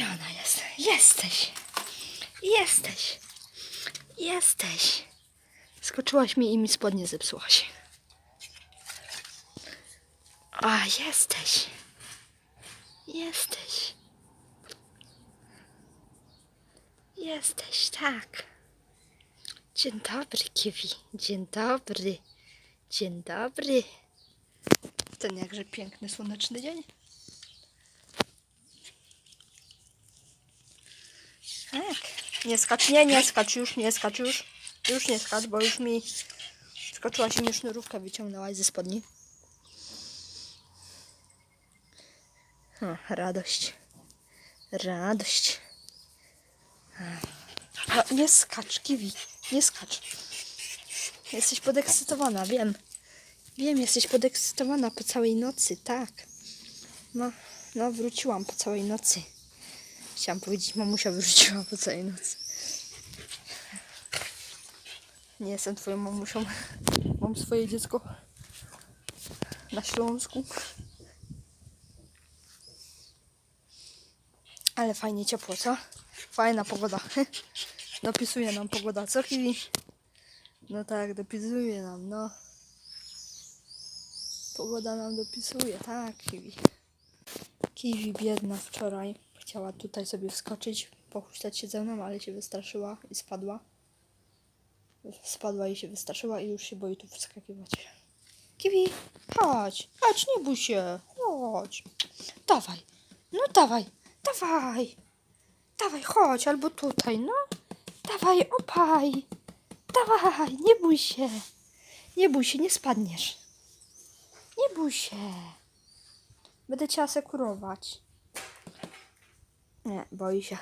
Gdzie jest? Jesteś. Jesteś. Jesteś. Skoczyłaś mi i mi spodnie zepsułaś. A, jesteś. Jesteś. Jesteś, tak. Dzień dobry, Kiwi. Dzień dobry. Dzień dobry. Ten jakże piękny, słoneczny dzień. Tak. Nie skacz, nie, nie skacz już, nie skacz już. Już nie skacz, bo już mi skoczyłaś i mi sznurówkę wyciągnęłaś ze spodni. O, radość. Radość. A, nie skacz, Kiwi. Nie skacz. Jesteś podekscytowana, wiem. Wiem, jesteś podekscytowana po całej nocy, tak. No, no, wróciłam po całej nocy. Chciałam powiedzieć, mamusia wróciła po całej nocy. Nie jestem twoją mamusią. Mam swoje dziecko na Śląsku. Ale fajnie ciepło, co? Fajna pogoda. Dopisuje nam pogoda, co chwili? No tak, dopisuje nam, no. Pogoda nam dopisuje, tak, Kiwi. Kiwi biedna wczoraj chciała tutaj sobie wskoczyć, pochuśtać się ze mną, ale się wystraszyła i spadła. Spadła i się wystraszyła i już się boi tu wskakiwać. Kiwi, chodź, chodź, nie bój się, chodź. Dawaj, no dawaj, dawaj, dawaj, chodź, albo tutaj, no. Dawaj, opaj, dawaj, nie bój się, nie bój się, nie spadniesz. Nie bój się. Będę cię asekurować. Nie, boi się.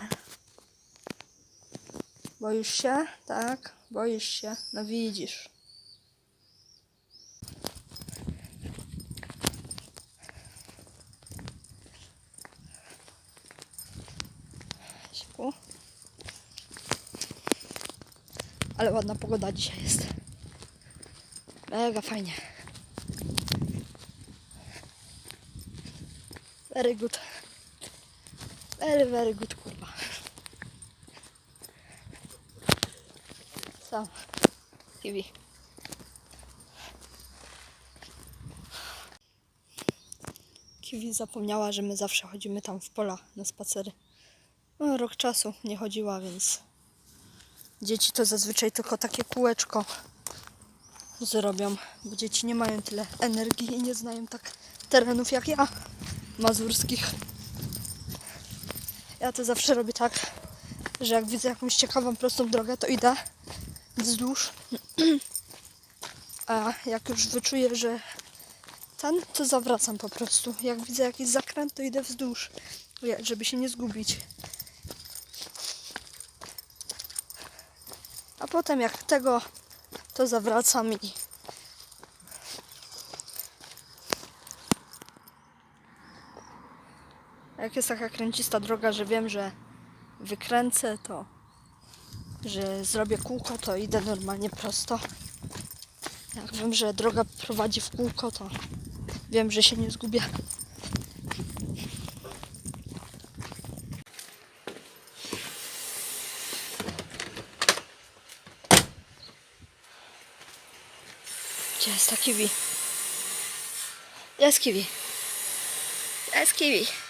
Boisz się? Tak, boisz się. No widzisz. Ale ładna pogoda dzisiaj jest. Mega fajnie. Very good. Very, very good, kurwa. Co? Kiwi. Kiwi zapomniała, że my zawsze chodzimy tam w pola na spacery. No, rok czasu nie chodziła, więc dzieci to zazwyczaj tylko takie kółeczko zrobią, bo dzieci nie mają tyle energii i nie znają tak terenów jak ja, mazurskich. Ja to zawsze robię tak, że jak widzę jakąś ciekawą, prostą drogę, to idę wzdłuż. A jak już wyczuję, że ten, to zawracam po prostu. Jak widzę jakiś zakręt, to idę wzdłuż, żeby się nie zgubić. A potem jak tego, to zawracam i jak jest taka kręcista droga, że wiem, że wykręcę, to że zrobię kółko, to idę normalnie prosto. Jak wiem, że droga prowadzi w kółko, to wiem, że się nie zgubię. Gdzie jest ta kiwi? Jest kiwi. Jest kiwi.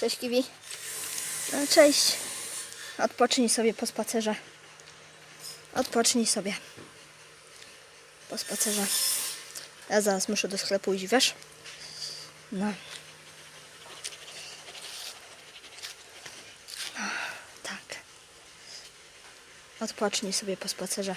Cześć kiwi. No, cześć. Odpocznij sobie po spacerze. Odpocznij sobie. Po spacerze. Ja zaraz muszę do sklepu iść, wiesz? No. Tak. Odpocznij sobie po spacerze.